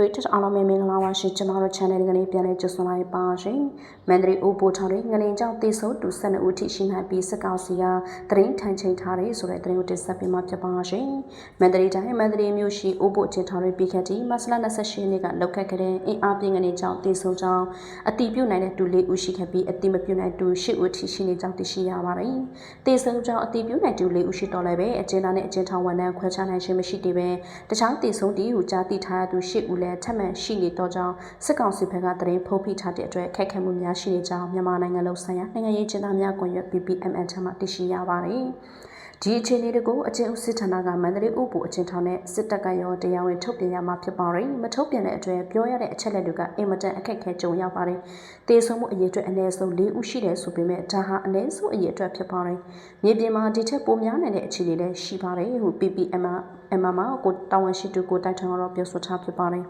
ဝေးတက်အားလုံးပဲမင်္ဂလာပါရှင်ကျမတို့ channel ကနေပြန်လည်ကြိုဆိုလိုက်ပါရှင်မန္တလေးအိုပိုထော်တွေငလင်ကြောင့်တေဆုံးတူ12ဦးထိရှိနိုင်ပြီးစစ်ကောင်စီကသတင်းထန်ချိန်ထားတယ်ဆိုတဲ့သတင်းကိုတင်ဆက်ပေးမှာဖြစ်ပါရှင်မန္တလေးတိုင်းမန္တလေးမြို့ရှိအိုပိုချင်းထော်တွေပြီးခဲ့တဲ့မဆလ28ရက်နေ့ကလောက်ခတ်ခဲ့တဲ့အင်အားပြင်းငလင်ကြောင့်တေဆုံးကြောင်းအတိပြုတ်နိုင်တဲ့တူ၄ဦးရှိခဲ့ပြီးအတိမပြုတ်နိုင်တူ၈ဦးထိရှိနေကြောင်းသိရှိရပါတယ်တေဆုံးကြောင်းအတိပြုတ်နိုင်တူ၄ဦးရှိတော့လည်းပဲအကျဉ်းသားနဲ့အကျဉ်းထောင်ဝန်ထမ်းခွဲခြားနိုင်ခြင်းမရှိသေးပဲတခြားတေဆုံးတီကိုကြားသိထားရသူ၈ဦးလည်းထပ်မံရှိနေတော့ကြောင်းစစ်ကောင်စီဘက်ကသတင်းဖုံးဖိထားတဲ့အတွက်ခက်ခဲမှုများရှိနေကြောင်းမြန်မာနိုင်ငံလုံးဆိုင်ရာနိုင်ငံရေးကျင်းသားများကွန်ရက် PPMN ထံမှသိရှိရပါတယ်။ဒီအခြေအနေတွေကိုအကျဉ်းဦးစစ်ဌာနကမန္တလေးဥပ္ပူအကျဉ်းထောင်နဲ့စစ်တပ်ကရောတရားဝင်ထုတ်ပြန်ရမှာဖြစ်ပါတယ်။မထုတ်ပြန်တဲ့အတွက်ပြောရတဲ့အချက်လက်တွေကအင်မတန်အခက်အခဲကြုံရပါတယ်။တေဆုံးမှုအရေးအတွက်အနည်းဆုံး၄ဦးရှိတယ်ဆိုပေမဲ့ဒါဟာအနည်းဆုံးအရေးအတွက်ဖြစ်ပါတယ်။မြေပြင်မှာဒီထက်ပိုများနိုင်တဲ့အခြေအနေလည်းရှိပါတယ်ဟု PPM အမမကိုတာဝန်ရှိသူကိုတိုက်ထွန်းတော့ပြောဆိုထားဖြစ်ပါတယ်။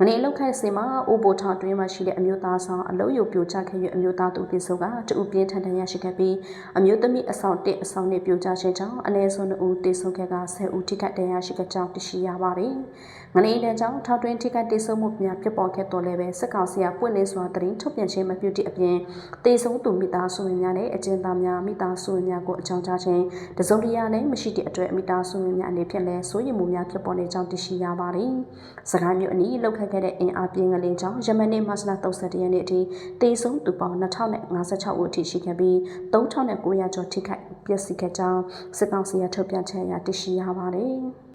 မနေ့လောက်ခက်စင်မှာအိုဘိုထောင်တွင်းမှာရှိတဲ့အမျိုးသားဆောင်အလုံးယုံပြိုကျခဲ့၍အမျိုးသားသူတိစုကတူပြင်းထန်ထန်ရရှိခဲ့ပြီးအမျိုးသမီးအဆောင်တစ်အဆောင်နဲ့ပြိုကျခြင်းကြောင့်အနည်းဆုံး2ဦးတိစုခဲ့က10ဦးထိခိုက်ဒဏ်ရာရှိခဲ့ကြောင်းသိရှိရပါတယ်။မနေ့တန်းကြောင့်ထောင်တွင်းထိခိုက်တိစုမှုများဖြစ်ပေါ်ခဲ့တော်လဲပဲစစ်ကောင်စီကပွင့်လင်းစွာသတင်းထုတ်ပြန်ခြင်းမပြုသည့်အပြင်တေဆုံးသူမိသားစုဝင်များနဲ့အကျဉ်းသားများမိသားစုဝင်များကိုအကြောင်းကြားခြင်းတစုံတရာနဲ့မရှိတဲ့အတွက်မိသားစုဝင်များအနေဖြင့်လည်းစိုးရိမ်မှုများဖြစ်ပေါ်နေကြောင်းသိရှိရပါတယ်။စကိုင်းမြို့အနီးလောက်ခက်ခဲ့တဲ့အင်အားပြင်းကလေးကြောင့်ယမန်နေ့မတ်လ31ရက်နေ့အထိတေဆုံးသူပေါင်း2056ဦးအထိရှိခဲ့ပြီး3900ကျော်ထိခိုက်ပျက်စီးခဲ့ကြောင်းစစ်ကောင်စီရထုတ်ပြန်ချက်အရသိရှိရပါတယ်။